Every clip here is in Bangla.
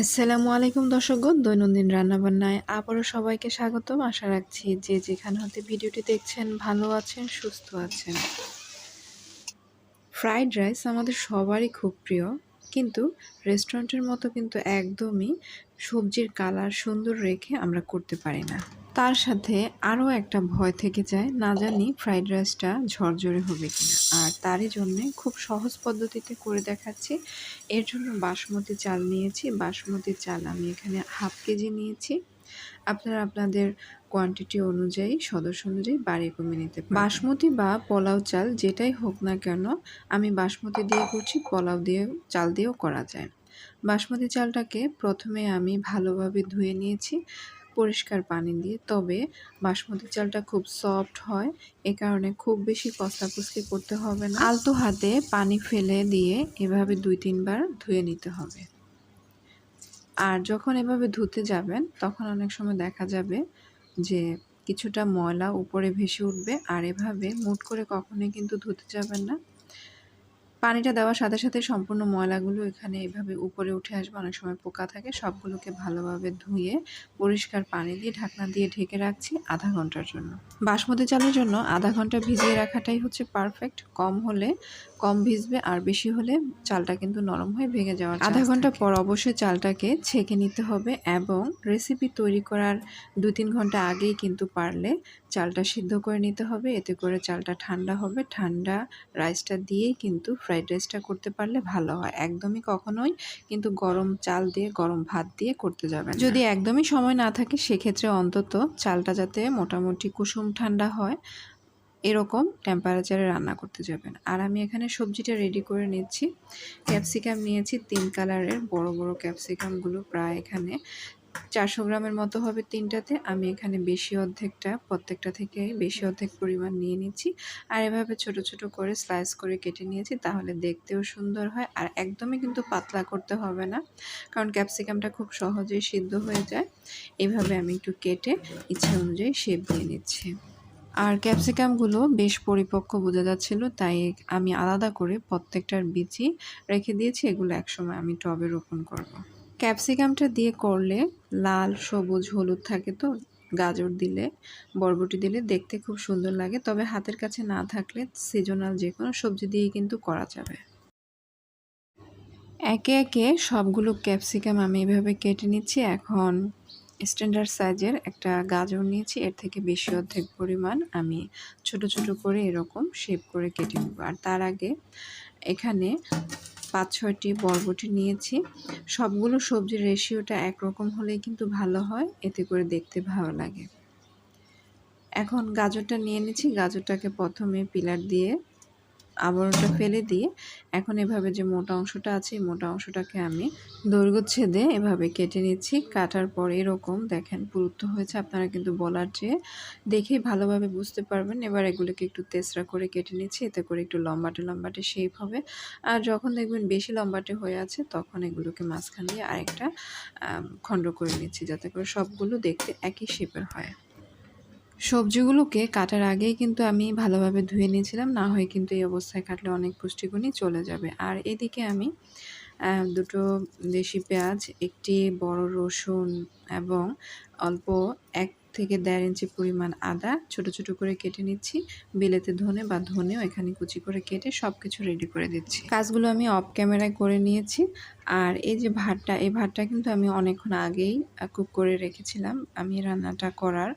আসসালামু আলাইকুম দর্শকগণ দৈনন্দিন রান্নাবান্নায় আবারও সবাইকে স্বাগতম। আশা রাখছি যে যেখানে হতে ভিডিওটি দেখছেন, ভালো আছেন, সুস্থ আছেন। ফ্রাইড রাইস আমাদের সবারই খুব প্রিয়, কিন্তু রেস্টুরেন্টের মতো কিন্তু একদমই সবজির কালার সুন্দর রেখে আমরা করতে পারি না। তার সাথে আরও একটা ভয় থেকে যায়, না জানি ফ্রাইড রাইসটা ঝরঝরে হবে কিনা। আর তারই জন্যে খুব সহজ পদ্ধতিতে করে দেখাচ্ছি। এর জন্য বাসমতি চাল নিয়েছি। বাসমতি চাল আমি এখানে হাফ কেজি নিয়েছি। আপনারা আপনাদের কোয়ান্টিটি অনুযায়ী, সদস্য অনুযায়ী বাড়িয়ে কমে নিতে বাসমতি বা পোলাও চাল যেটাই হোক না কেন, আমি বাসমতি দিয়ে করছি, পোলাও দিয়ে, চাল দিয়েও করা যায়। বাসমতি চালটাকে প্রথমে আমি ভালোভাবে ধুয়ে নিয়েছি। পরিষ্কার পানি দিয়ে, তবে বাসমতি চালটা খুব সফট হয়। এ কারণে খুব বেশি কষাকুচকি করতে হবে না। আলতো হাতে পানি ফেলে দিয়ে এভাবে দুই তিনবার ধুয়ে নিতে হবে। আর যখন এভাবে ধুতে যাবেন, তখন অনেক সময় দেখা যাবে যে কিছুটা ময়লা উপরে ভেসে উঠবে। আর এভাবে মুট করে কখনোই কিন্তু ধুতে যাবেন না। পানিটা দেওয়ার সাথে সাথে সম্পূর্ণ ময়লাগুলো এখানে এভাবে উপরে উঠে আসবে। অনেক সময় পোকা থাকে। সবগুলোকে ভালোভাবে ধুয়ে পরিষ্কার পানি দিয়ে ঢাকনা দিয়ে ঢেকে রাখছি আধা ঘণ্টার জন্য। বাসমতি চালের জন্য আধা ঘণ্টা ভিজিয়ে রাখাটাই হচ্ছে পারফেক্ট কম হলে কম ভিজবে আর বেশি হলে চালটা কিন্তু নরম হয়ে ভেঙে যাওয়ার আধা ঘণ্টা পর অবশ্যই চালটাকে ছেঁকে নিতে হবে এবং রেসিপি তৈরি করার দু তিন ঘণ্টা আগেই কিন্তু পারলে চালটা সিদ্ধ করে নিতে হবে। এতে করে চালটা ঠান্ডা হবে। ঠান্ডা রাইসটা দিয়েই কিন্তু ফ্রাইড রাইসটা করতে পারলে ভালো হয়। একদমই কখনোই কিন্তু গরম চাল দিয়ে, গরম ভাত দিয়ে করতে যাবেন যদি একদমই সময় না থাকে, সেক্ষেত্রে অন্তত চালটা যাতে মোটামুটি কুসুম ঠান্ডা হয়, এরকম টেম্পারেচারে রান্না করতে যাবেন। আর আমি এখানে সবজিটা রেডি করে নিচ্ছি। ক্যাপসিকাম নিয়েছি, তিন কালারের বড় বড় ক্যাপসিকামগুলো প্রায় এখানে চারশো গ্রামের মতো হবে তিনটাতে। আমি এখানে বেশি অর্ধেকটা, প্রত্যেকটা থেকে বেশি অর্ধেক পরিমাণ নিয়ে নিচ্ছি। আর এভাবে ছোট ছোট করে স্লাইস করে কেটে নিয়েছি, তাহলে দেখতেও সুন্দর হয়। আর একদমই কিন্তু পাতলা করতে হবে না, কারণ ক্যাপসিকামটা খুব সহজেই সিদ্ধ হয়ে যায়। এভাবে আমি একটু কেটে ইচ্ছে অনুযায়ী শেপ দিয়ে নিচ্ছি। আর ক্যাপসিকামগুলো বেশ পরিপক্ক বোঝা যাচ্ছিল, তাই আমি আলাদা করে প্রত্যেকটার বিচি রেখে দিয়েছি। এগুলো একসময় আমি টবে রোপণ করব। ক্যাপসিকামটা দিয়ে করলে লাল, সবুজ, হলুদ থাকে তো, গাজর দিলে, বরবটি দিলে দেখতে খুব সুন্দর লাগে। তবে হাতের কাছে না থাকলে সিজনাল যে কোনো সবজি দিয়েই কিন্তু করা যাবে। একে একে সবগুলো ক্যাপসিকাম আমি এভাবে কেটে নিচ্ছি। এখন স্ট্যান্ডার্ড সাইজের একটা গাজর নিয়েছি। এর থেকে বেশি অর্ধেক পরিমাণ আমি ছোট ছোট করে এরকম শেপ করে কেটে নেব। আর তার আগে এখানে পাঁচ ছয়টি বরবটি নিয়েছি। সবগুলো সবজির রেশিওটা একরকম হলেই কিন্তু ভালো হয়, এতে করে দেখতে ভালো লাগে। এখন গাজরটা নিয়ে নিচ্ছি। গাজরটাকে প্রথমে পিলার দিয়ে আবরণটা ফেলে দিয়ে এখন এভাবে যে মোটা অংশটা আছে, এই মোটা অংশটাকে আমি দৈর্ঘ্য ছেদে এভাবে কেটে নিচ্ছি। কাটার পর এরকম দেখেন পুরুত্ব হয়েছে। আপনারা কিন্তু বলার চেয়ে দেখেই ভালোভাবে বুঝতে পারবেন। এবার এগুলোকে একটু তেসরা করে কেটে নিচ্ছি। এতে করে একটু লম্বাটে লম্বাটে শেপ হবে। আর যখন দেখবেন বেশি লম্বাটে হয়ে আছে, তখন এগুলোকে মাঝখান দিয়ে আরেকটা খণ্ড করে নিচ্ছি যাতে করে সবগুলো দেখতে একই শেপের হয়। সবজিগুলোকে কাটার আগেই কিন্তু আমি ভালোভাবে ধুয়ে নিয়েছিলাম, না হয় কিন্তু এই অবস্থায় কাটলে অনেক পুষ্টিগুণই চলে যাবে। আর এদিকে আমি দুটো দেশি পেঁয়াজ, একটি বড় রসুন এবং অল্প এক থেকে দেড় ইঞ্চি পরিমাণ আদা ছোট ছোট করে কেটে নিচ্ছি। বিলেতে ধনে বা ধনেও এখানে কুচি করে কেটে সব কিছু রেডি করে দিচ্ছি। কাজগুলো আমি অফ ক্যামেরায় করে নিয়েছি। আর এই যে ভাতটা, এই ভাতটা কিন্তু আমি অনেকক্ষণ আগেই কুক করে রেখেছিলাম। আমি রান্নাটা করার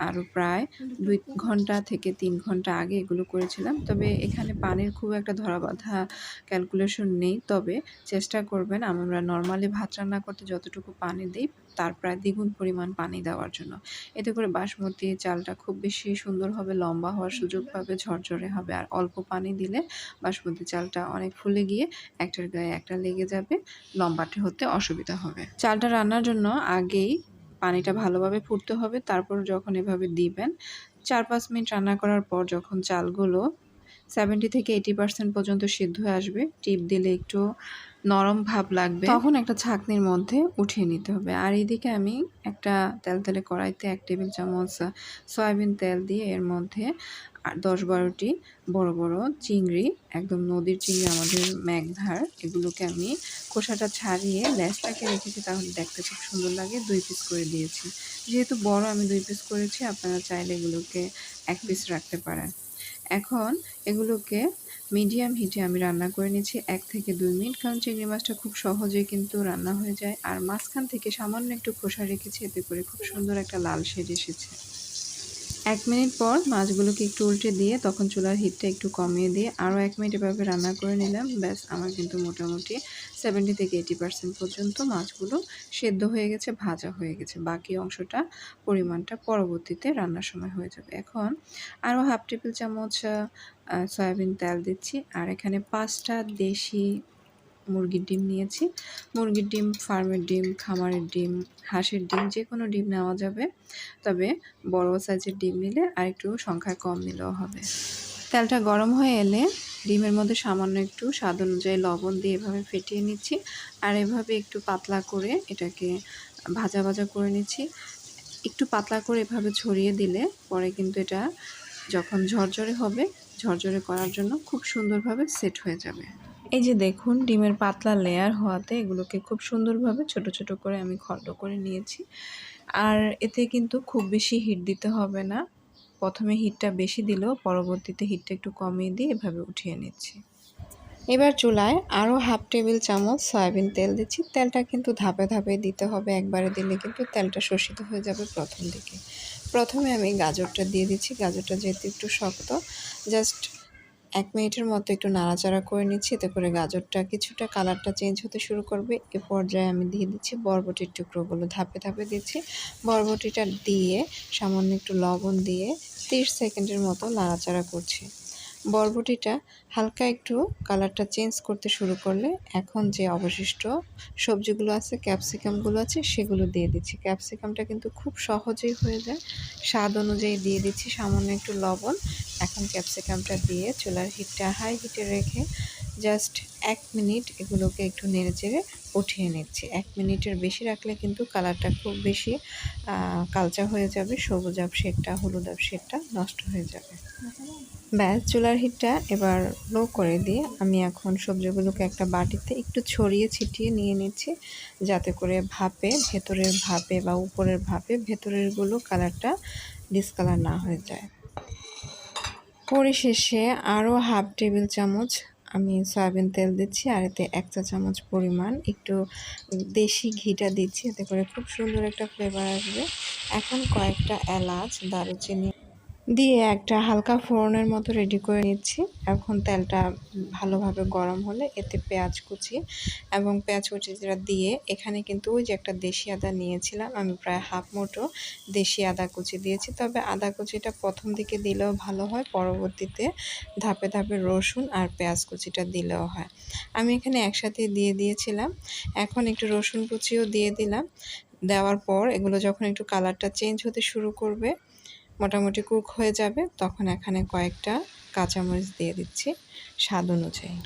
আরও প্রায় দুই ঘণ্টা থেকে তিন ঘণ্টা আগে এগুলো করেছিলাম। তবে এখানে পানির খুব একটা ধরা বাঁধা ক্যালকুলেশন নেই। তবে চেষ্টা করবেন আমরা নর্মালি ভাত রান্না করতে যতটুকু পানি দিই, তার প্রায় দ্বিগুণ পরিমাণ পানি দেওয়ার জন্য। এতে করে বাসমতি চালটা খুব বেশি সুন্দর হবে, লম্বা হওয়ার সুযোগ পাবে, ঝরঝরে হবে। আর অল্প পানি দিলে বাসমতি চালটা অনেক ফুলে গিয়ে একটার গায়ে একটা লেগে যাবে, লম্বাটে হতে অসুবিধা হবে। চালটা রান্নার জন্য আগেই পানিটা ভালোভাবে ফুটতে হবে। তারপর যখন এভাবে দিবেন, চার পাঁচ মিনিট রান্না করার পর যখন চালগুলো সেভেন্টি থেকে এইটি পার্সেন্ট পর্যন্ত সিদ্ধ হয়ে আসবে। টিপ দিলে একটু নরম ভাব লাগবে। তখন একটা ছাঁকনির মধ্যে উঠিয়ে নিতে হবে। আর এদিকে আমি একটা তেল তেলে কড়াইতে এক টেবিল চামচ সয়াবিন তেল দিয়ে এর মধ্যে আর দশ বারোটি বড় বড় চিংড়ি, একদম নদীর চিংড়ি, আমাদের ম্যাগধার, এগুলোকে আমি খোসাটা ছাড়িয়ে ল্যাসটাকে রেখেছি তাহলে দেখতে খুব সুন্দর লাগে। দুই পিস করে দিয়েছি। যেহেতু বড় আমি দুই পিস করেছি, আপনারা চাইলে এগুলোকে এক পিস রাখতে পারেন। এখন এগুলোকে মিডিয়াম হিটে আমি রান্না করে নিয়েছি এক থেকে দুই মিনিট, কারণ চিংড়ি মাছটা খুব সহজে কিন্তু রান্না হয়ে যায়। আর মাঝখান থেকে সামান্য একটু খোসা রেখেছি, এতে করে খুব সুন্দর একটা লাল শেড এসেছে। এক মিনিট পর মাছগুলোকে একটু উল্টে দিয়ে তখন চুলার হিটটা একটু কমিয়ে দিয়ে আরও এক মিনিট এভাবে রান্না করে নিলাম। ব্যাস, আমার কিন্তু মোটামুটি সেভেন্টি থেকে এইটি পার্সেন্ট পর্যন্ত মাছগুলো সেদ্ধ হয়ে গেছে, ভাজা হয়ে গেছে। বাকি অংশটা পরিমাণটা পরবর্তীতে রান্নার সময় হয়ে যাবে। এখন আরও হাফ টেবিল চামচ সয়াবিন তেল দিচ্ছি। আর এখানে পাঁচটা দেশি মুরগির ডিম নিয়েছি। মুরগির ডিম, ফার্মের ডিম, খামারের ডিম, হাঁসের ডিম যে কোনো ডিম নেওয়া যাবে। তবে বড় সাইজের ডিম নিলে আর একটু সংখ্যায় কম নিলেও হবে। তেলটা গরম হয়ে এলে ডিমের মধ্যে সামান্য একটু স্বাদ অনুযায়ী লবণ দিয়ে এভাবে ফেটিয়ে নিচ্ছি। আর এভাবে একটু পাতলা করে এটাকে ভাজা ভাজা করে নিচ্ছি। একটু পাতলা করে এভাবে ছড়িয়ে দিলে পরে কিন্তু এটা যখন ঝরঝরে হবে, ঝরঝরে করার জন্য খুব সুন্দরভাবে সেট হয়ে যাবে। এই যে দেখুন, ডিমের পাতলা লেয়ার হওয়াতে এগুলোকে খুব সুন্দরভাবে ছোট ছোট করে আমি খণ্ড করে নিয়েছি। আর এতে কিন্তু খুব বেশি হিট দিতে হবে না। প্রথমে হিটটা বেশি দিলেও পরবর্তীতে হিটটা একটু কমিয়ে দিয়ে এভাবে উঠিয়ে নিচ্ছি। এবার চুলায় আরও হাফ টেবিল চামচ সয়াবিন তেল দিচ্ছি। তেলটা কিন্তু ধাপে ধাপে দিতে হবে। একবারে দিলে কিন্তু তেলটা শোষিত হয়ে যাবে প্রথম দিকে। প্রথমে আমি গাজরটা দিয়ে দিচ্ছি। গাজরটা যেহেতু একটু শক্ত জাস্ট এক মিনিটের মতো একটু নাড়াচাড়া করে নিচ্ছি, এতে করে গাজরটা কিছুটা কালারটা চেঞ্জ হতে শুরু করবে। এ পর্যায়ে আমি দিয়ে দিচ্ছি বরবটির টুকরোগুলো ধাপে ধাপে দিচ্ছি। বরবটিটা দিয়ে সামান্য একটু লবণ দিয়ে তিরিশ সেকেন্ডের মতো নাড়াচাড়া করছি। বরবটিটা হালকা একটু কালারটা চেঞ্জ করতে শুরু করলে এখন যে অবশিষ্ট সবজিগুলো আছে, ক্যাপসিকামগুলো আছে, সেগুলো দিয়ে দিচ্ছি। ক্যাপসিকামটা কিন্তু খুব সহজেই হয়ে যায়। স্বাদ অনুযায়ী দিয়ে দিচ্ছি, সামান্য একটু লবণ। এখন ক্যাপসিকামটা দিয়ে চুলার হিটটা হাই হিটে রেখে জাস্ট এক মিনিট এগুলোকে একটু নেড়ে চেড়ে উঠিয়ে নিচ্ছি। এক মিনিটের বেশি রাখলে কিন্তু কালারটা খুব বেশি কালচা হয়ে যাবে, সবুজ আপ শেডটা হলুদ আপ শেডটা নষ্ট হয়ে যাবে। ব্যাস, চুলার হিটটা এবার লো করে দিয়ে আমি এখন সবজিগুলোকে একটা বাটিতে একটু ছড়িয়ে ছিটিয়ে নিয়ে নিচ্ছি, যাতে করে ভাপে, ভেতরের ভাপে বা উপরের ভাপে ভেতরেরগুলো কালারটা ডিসকালার না হয়ে যায়। পরিশেষে আরও হাফ টেবিল চামচ আমি সয়াবিন তেল দিচ্ছি আর এতে এক চা চামচ পরিমাণ একটু দেশি ঘিটা দিচ্ছি, এতে করে খুব সুন্দর একটা ফ্লেভার আসবে। এখন কয়েকটা এলাচ, দারুচিনি দিয়ে একটা হালকা ফোড়নের মতো রেডি করে নিচ্ছি। এখন তেলটা ভালোভাবে গরম হলে এতে পেঁয়াজ কুচি এবং পেঁয়াজ কুচি যেটা দিয়ে এখানে কিন্তু ওই যে একটা দেশি আদা নিয়েছিলাম, আমি প্রায় হাফ মোটো দেশি আদা কুচি দিয়েছি। তবে আদা কুচিটা প্রথম দিকে দিলেও ভালো হয়, পরবর্তীতে ধাপে ধাপে রসুন আর পেঁয়াজ কুচিটা দিলেও হয়। আমি এখানে একসাথে দিয়ে দিয়েছিলাম, এখন একটু রসুন কুচিও দিয়ে দিলাম। দেওয়ার পর এগুলো যখন একটু কালারটা চেঞ্জ হতে শুরু করবে মোটামুটি কুক হয়ে যাবে, তখন এখানে কয়েকটা কাঁচামরিচ দিয়ে দিচ্ছি স্বাদ অনুযায়ী।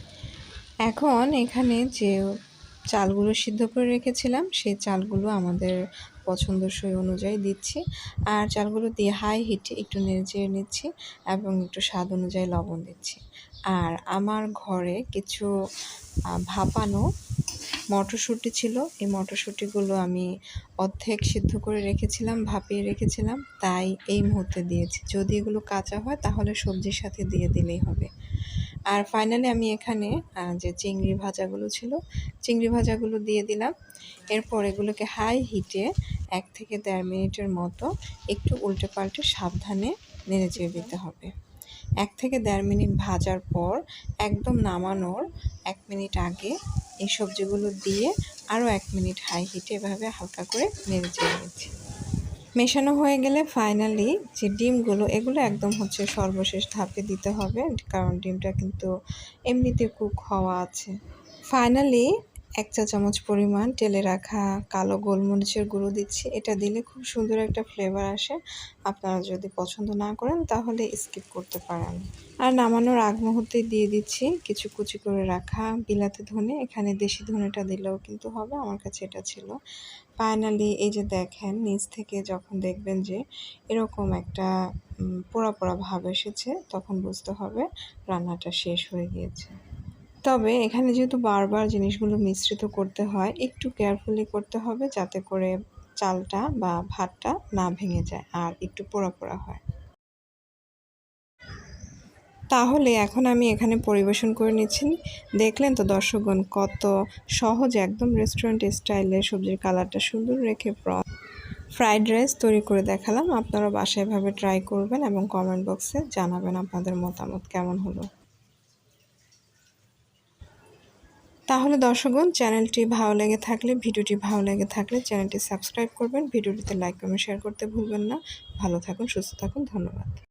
এখন এখানে যে চালগুলো সিদ্ধ করে রেখেছিলাম, সেই চালগুলো আমাদের পছন্দসই অনুযায়ী দিচ্ছি। আর চালগুলো দিয়ে হাই হিটে একটু নেড়ে নিচ্ছি এবং একটু স্বাদ অনুযায়ী লবণ দিচ্ছি। আর আমার ঘরে কিছু ভাপানো মটরশুঁটি ছিল। এই মটরশুঁটিগুলো আমি অর্ধেক সিদ্ধ করে রেখেছিলাম, ভাপিয়ে রেখেছিলাম। তাই এই মুহূর্তে দিয়েছি। যদি এগুলো কাঁচা হয়, তাহলে সবজির সাথে দিয়ে দিলেই হবে। আর ফাইনালি আমি এখানে যে চিংড়ি ভাজাগুলো ছিল, চিংড়ি ভাজাগুলো দিয়ে দিলাম। এরপর এগুলোকে হাই হিটে এক থেকে দেড় মিনিটের মতো একটু উল্টে পাল্টে সাবধানে নেড়ে চেড়ে দিতে হবে। এক থেকে দেড় মিনিট ভাজার পর একদম নামানোর এক মিনিট আগে এই সবজিগুলো দিয়ে আরও এক মিনিট হাই হিটে এভাবে হালকা করে নেড়ে নিচ্ছি। মেশানো হয়ে গেলে ফাইনালি যে ডিমগুলো, এগুলো একদম হচ্ছে সর্বশেষ ধাপে দিতে হবে, কারণ ডিমটা কিন্তু এমনিতে কুক হওয়া আছে। ফাইনালি এক চা চামচ পরিমাণ তেলে রাখা কালো গোলমরিচের গুঁড়ো দিচ্ছি। এটা দিলে খুব সুন্দর একটা ফ্লেভার আসে। আপনারা যদি পছন্দ না করেন তাহলে স্কিপ করতে পারেন। আর নামানোর আগ মুহূর্তে দিয়ে দিচ্ছি কিছু কুচি করে রাখা বিলাতে ধনে। এখানে দেশি ধনেটা দিলেও কিন্তু হবে, আমার কাছে এটা ছিল। ফাইনালি এই যে দেখেন, নিচ থেকে যখন দেখবেন যে এরকম একটা পোড়া পোড়া ভাব এসেছে, তখন বুঝতে হবে রান্নাটা শেষ হয়ে গিয়েছে। তবে এখানে যেহেতু বারবার জিনিসগুলো মিশ্রিত করতে হয়, একটু কেয়ারফুলি করতে হবে যাতে করে চালটা বা ভাতটা না ভেঙে যায় আর একটু পোড়া পোড়া হয়। তাহলে এখন আমি এখানে পরিবেশন করে নিচ্ছি। দেখলেন তো দর্শকগণ কত সহজ একদম রেস্টুরেন্ট স্টাইলে সবজির কালারটা সুন্দর রেখে ফ্রাইড রাইস তৈরি করে দেখালাম। আপনারা বাসায় এভাবে ট্রাই করবেন এবং কমেন্ট বক্সে জানাবেন আপনাদের মতামত কেমন হলো। তাহলে দর্শকগণ, চ্যানেলটি ভালো লেগে থাকলে, ভিডিওটি ভালো লেগে থাকলে চ্যানেলটি সাবস্ক্রাইব করবেন, ভিডিওটিতে লাইক, কমেন্ট, শেয়ার করতে ভুলবেন না। ভালো থাকুন, সুস্থ থাকুন, ধন্যবাদ।